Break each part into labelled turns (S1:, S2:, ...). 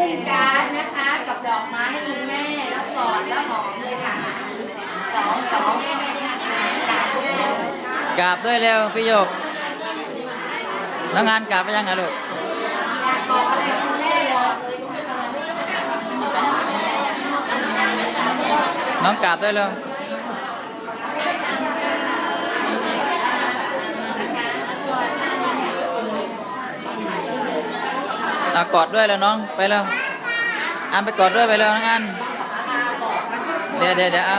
S1: ยื่นการ์ดนะคะ กับดอกไม้ให้คุณแม่แล้วกอดแล้วหอมเลยค่ะสองสอง
S2: กราบด้วยเร็วพี่โยกแล้วงานกราบไปยังไงลูก
S1: อยากบอกอะไรคุณแม่บอกเลย
S2: น้องกราบด้วยเร็ว อะกอดด้วยแล้วน้องไปแล้วอันไปกอดด้วยไปแล้วน้องอันเดี๋ยวเดี๋ยวเดี๋ยวเอา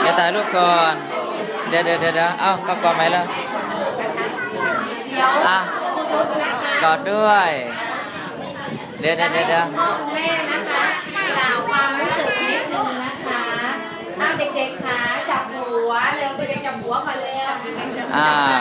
S2: เดี๋ยวถ่ายรูปก่อนเดี๋ยวเดี๋ยวเดี๋ยวเดี๋ยวเอาก็กอดไหมแล้ว
S1: เดี๋ยว
S2: อะ
S1: คุณนะคะ
S2: กอดด้วย เดี๋ยวเดี๋ยวเดี๋ยวเดี๋ยว
S1: พ่อคุณแม่นะคะกล่าวความรู้สึกนิดนึงนะคะถ้าเด็กๆขาจับหัวเร็วเด็กๆจับหัวก่อนเร็ว
S2: อ่า
S1: อ่า